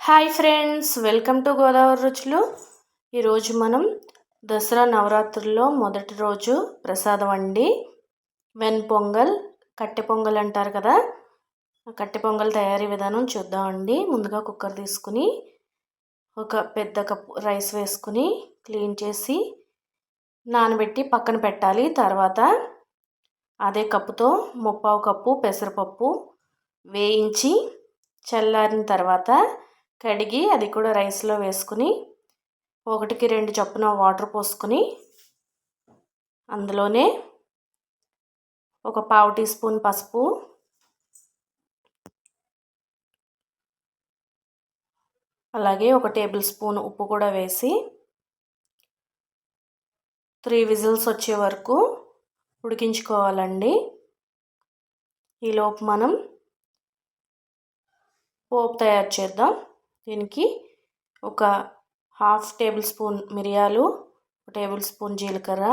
Hi friends welcome to Godavari రుచులు. ఈరోజు మనం దసరా నవరాత్రుల్లో మొదటి రోజు ప్రసాదం అండి. వెన్ పొంగల్ కట్టె పొంగల్ అంటారు కదా. కట్టె పొంగల్ తయారీ విధానం చూద్దామండి ముందుగా కుక్కర్ తీసుకుని ఒక పెద్ద కప్పు రైస్ వేసుకుని క్లీన్ చేసి నానబెట్టి పక్కన పెట్టాలి. తర్వాత అదే కప్పుతో ముప్పావు కప్పు పెసరపప్పు వేయించి చల్లారిన తర్వాత కడిగి అది కూడా రైస్లో వేసుకుని ఒకటికి రెండు చొప్పున వాటర్ పోసుకొని అందులోనే ఒక పావు టీ స్పూన్ పసుపు అలాగే ఒక టేబుల్ స్పూన్ ఉప్పు కూడా వేసి త్రీ విజిల్స్ వచ్చే వరకు ఉడికించుకోవాలండి. ఈలోపు మనం పోపు తయారు చేద్దాం. దీనికి ఒక హాఫ్ టేబుల్ స్పూన్ మిరియాలు ఒక టేబుల్ స్పూన్ జీలకర్ర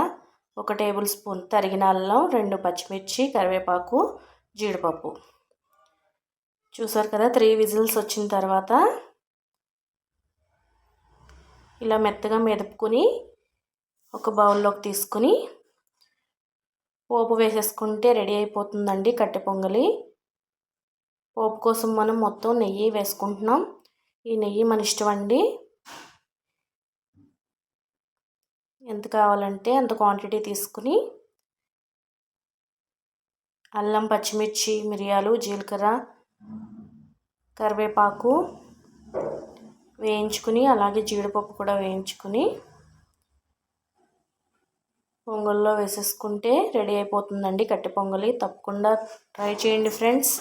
ఒక టేబుల్ స్పూన్ తరిగిన అల్లం రెండు పచ్చిమిర్చి కరివేపాకు జీడిపప్పు. చూసారు కదా త్రీ విజిల్స్ వచ్చిన తర్వాత ఇలా మెత్తగా మెదుపుకొని ఒక బౌల్లోకి తీసుకుని పోపు వేసేసుకుంటే రెడీ అయిపోతుందండి కట్టె పొంగలి. పోపు కోసం మనం మొత్తం నెయ్యి వేసుకుంటున్నాం. ఈ నెయ్యి మన ఇష్టం అండి. ఎంత కావాలంటే అంత క్వాంటిటీ తీసుకుని అల్లం పచ్చిమిర్చి మిరియాలు జీలకర్ర కరివేపాకు వేయించుకుని అలాగే జీడిపప్పు కూడా వేయించుకుని పొంగల్లో వేసేసుకుంటే రెడీ అయిపోతుందండి కట్టె పొంగలి. తప్పకుండా ట్రై చేయండి ఫ్రెండ్స్.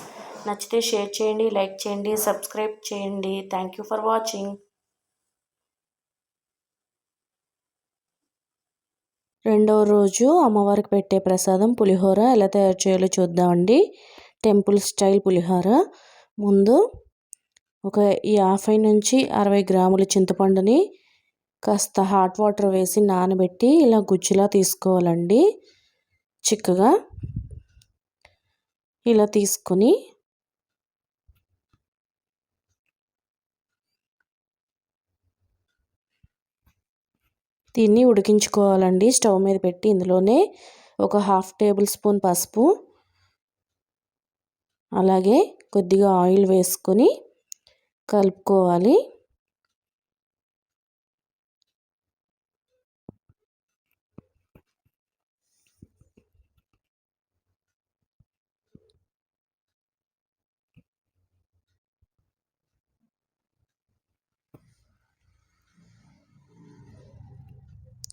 నచ్చితే షేర్ చేయండి లైక్ చేయండి సబ్స్క్రైబ్ చేయండి. థ్యాంక్ యూ ఫర్ వాచింగ్ రెండవ రోజు అమ్మవారికి పెట్టే ప్రసాదం పులిహోర ఎలా తయారు చేయాలో చూద్దామండి టెంపుల్ స్టైల్ పులిహోర. ముందు ఒక యాభై నుంచి అరవై గ్రాముల చింతపండుని కాస్త హాట్ వాటర్ వేసి నానబెట్టి ఇలా గుజ్జులా తీసుకోవాలండి. చిక్కగా ఇలా తీసుకొని దీన్ని ఉడికించుకోవాలండి. స్టవ్ మీద పెట్టి ఇందులోనే ఒక హాఫ్ టేబుల్ స్పూన్ పసుపు అలాగే కొద్దిగా ఆయిల్ వేసుకొని కలుపుకోవాలి.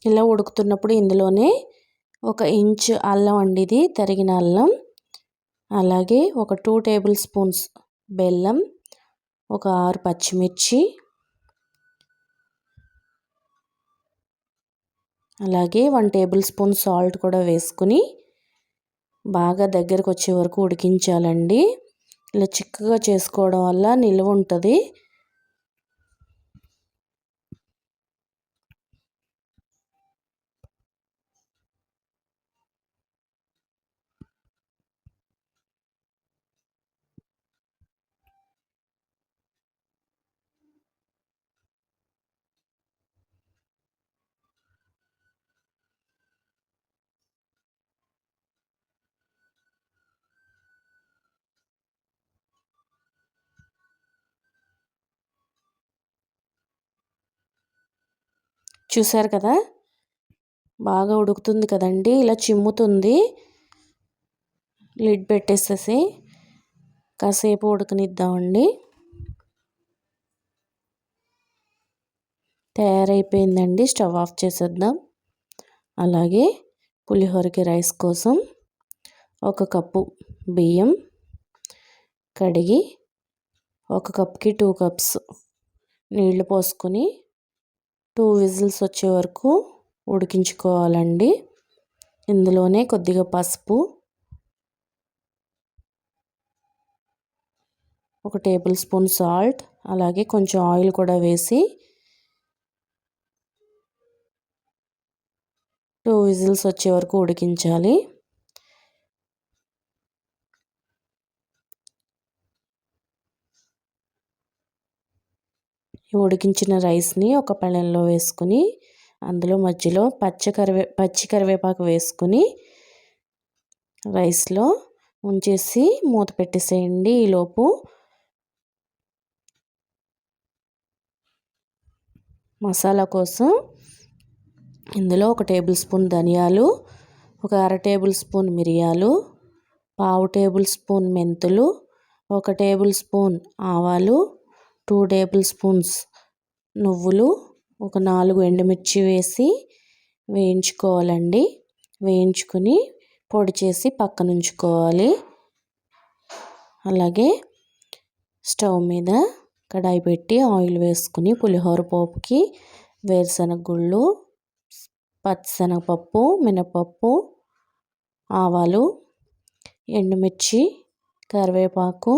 ఇలా ఉడుకుతున్నప్పుడు ఇందులోనే ఒక ఇంచ్ అల్లం అండి ఇది తరిగిన అల్లం. అలాగే ఒక టూ టేబుల్ స్పూన్స్ బెల్లం ఒక ఆరు పచ్చిమిర్చి. అలాగే వన్ టేబుల్ స్పూన్ సాల్ట్ కూడా వేసుకుని బాగా దగ్గరకు వచ్చే వరకు ఉడికించాలండి. ఇలా చిక్కగా చేసుకోవడం వల్ల నిల్వ ఉంటుంది. చూసారు కదా? బాగా ఉడుకుతుంది కదండి. ఇలా చిమ్ముతుంది. లిడ్ పెట్టేసేసి కాసేపు ఉడకనిద్దామండి. తయారైపోయిందండి. స్టవ్ ఆఫ్ చేసేద్దాం. అలాగే పులిహోరకి రైస్ కోసం ఒక కప్పు బియ్యం కడిగి ఒక కప్కి టూ కప్స్ నీళ్ళు పోసుకొని టూ విజిల్స్ వచ్చే వరకు ఉడికించుకోవాలండి. ఇందులోనే కొద్దిగా పసుపు ఒక టేబుల్ స్పూన్ సాల్ట్ అలాగే కొంచెం ఆయిల్ కూడా వేసి టూ విజిల్స్ వచ్చే వరకు ఉడికించాలి. ఉడికించిన రైస్ని ఒక పళ్ళెంలో వేసుకుని అందులో మధ్యలో పచ్చ కరివే పచ్చి కరివేపాకు వేసుకుని రైస్లో ఉంచేసి మూత పెట్టేసేయండి ఈలోపు మసాలా కోసం ఇందులో ఒక టేబుల్ స్పూన్ ధనియాలు ఒక అర టేబుల్ స్పూన్ మిరియాలు పావు టేబుల్ స్పూన్ మెంతులు ఒక టేబుల్ స్పూన్ ఆవాలు టూ టేబుల్ స్పూన్స్ నువ్వులు ఒక నాలుగు ఎండుమిర్చి వేసి వేయించుకోవాలండి. వేయించుకుని పొడి చేసి పక్కన ఉంచుకోవాలి అలాగే స్టవ్ మీద కడాయి పెట్టి ఆయిల్ వేసుకుని పులిహోర పోపుకి వేరుశనగ గుళ్ళు పచ్చిశనగపప్పు మినపప్పు ఆవాలు ఎండుమిర్చి కరివేపాకు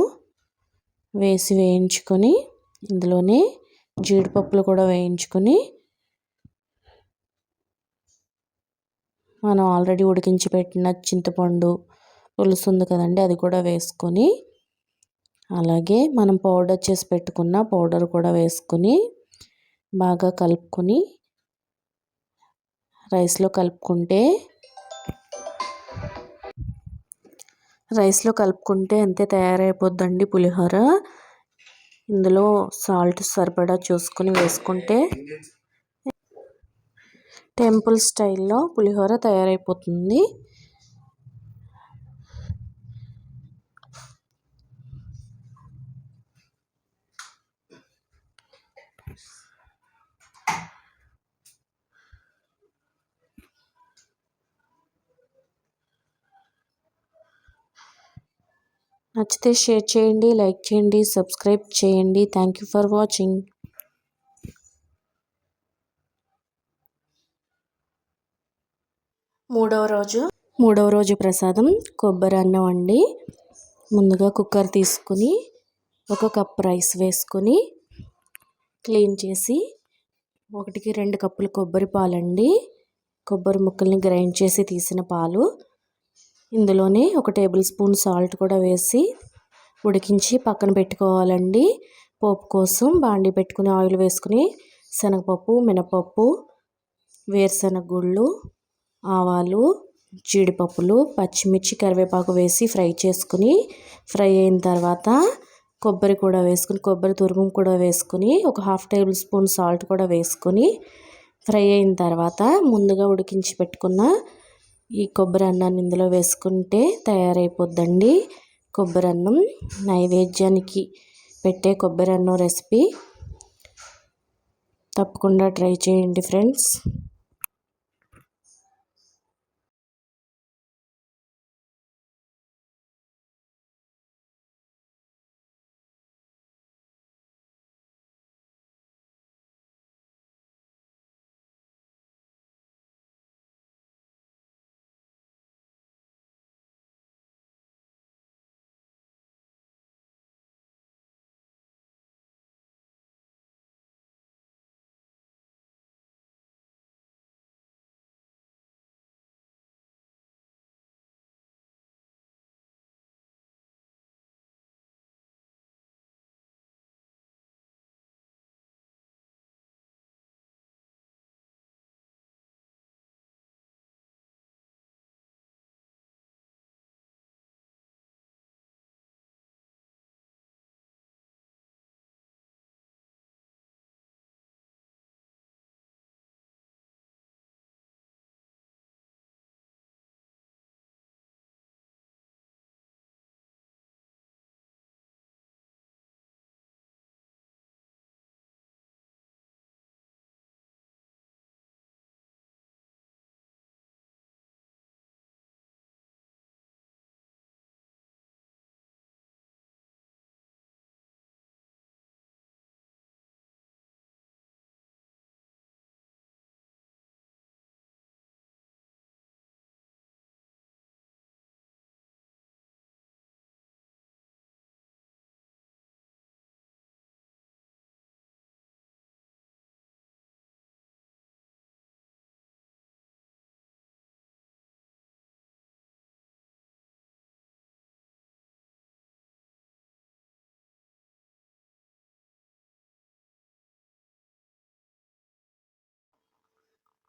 వేసి వేయించుకొని ఇందులోనే జీడిపప్పులు కూడా వేయించుకొని మనం ఆల్రెడీ ఉడికించి పెట్టిన చింతపండు పులుసు ఉంది కదండి అది కూడా వేసుకొని అలాగే మనం పౌడర్ చేసి పెట్టుకున్న పౌడర్ కూడా వేసుకొని బాగా కలుపుకొని రైస్లో కలుపుకుంటే రైస్లో కలుపుకుంటే అంతే తయారైపోద్దండి పులిహోర. ఇందులో సాల్ట్ సరిపడా చూసుకొని వేసుకుంటే టెంపుల్ స్టైల్లో పులిహోర తయారైపోతుంది. నచ్చితే షేర్ చేయండి లైక్ చేయండి సబ్స్క్రైబ్ చేయండి. థ్యాంక్ యూ ఫర్ వాచింగ్ మూడవ రోజు. మూడవ రోజు ప్రసాదం కొబ్బరి అన్నం అండి. ముందుగా కుక్కర్ తీసుకుని ఒక కప్ రైస్ వేసుకొని క్లీన్ చేసి ఒకటికి రెండు కప్పులు కొబ్బరి పాలండి. కొబ్బరి ముక్కల్ని గ్రైండ్ చేసి తీసిన పాలు. ఇందులోనే ఒక టేబుల్ స్పూన్ సాల్ట్ కూడా వేసి ఉడికించి పక్కన పెట్టుకోవాలండి. పోపు కోసం బాండి పెట్టుకుని ఆయిల్ వేసుకుని శనగపప్పు మినపప్పు వేరుశనగ గుళ్ళు ఆవాలు జీడిపప్పులు పచ్చిమిర్చి కరివేపాకు వేసి ఫ్రై చేసుకుని ఫ్రై అయిన తర్వాత కొబ్బరి కూడా వేసుకుని కొబ్బరి తురుము కూడా వేసుకుని ఒక హాఫ్ టేబుల్ స్పూన్ సాల్ట్ కూడా వేసుకొని ఫ్రై అయిన తర్వాత ముందుగా ఉడికించి పెట్టుకున్న ఈ కొబ్బరి అన్నాన్ని ఇందులో వేసుకుంటే తయారైపోద్దండి. కొబ్బరి అన్నం నైవేద్యానికి పెట్టే కొబ్బరి అన్నం రెసిపీ తప్పకుండా ట్రై చేయండి ఫ్రెండ్స్.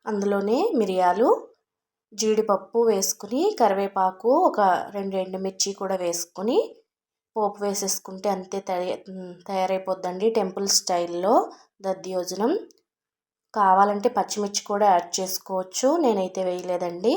అందులోనే మిరియాలు జీడిపప్పు వేసుకుని కరివేపాకు ఒక రెండు ఎండుమిర్చి కూడా వేసుకొని పోపు వేసేసుకుంటే అంతే తయారైపోద్దండి టెంపుల్ స్టైల్లో దద్దోజనం కావాలంటే పచ్చిమిర్చి కూడా యాడ్ చేసుకోవచ్చు. నేనైతే వేయలేదండి.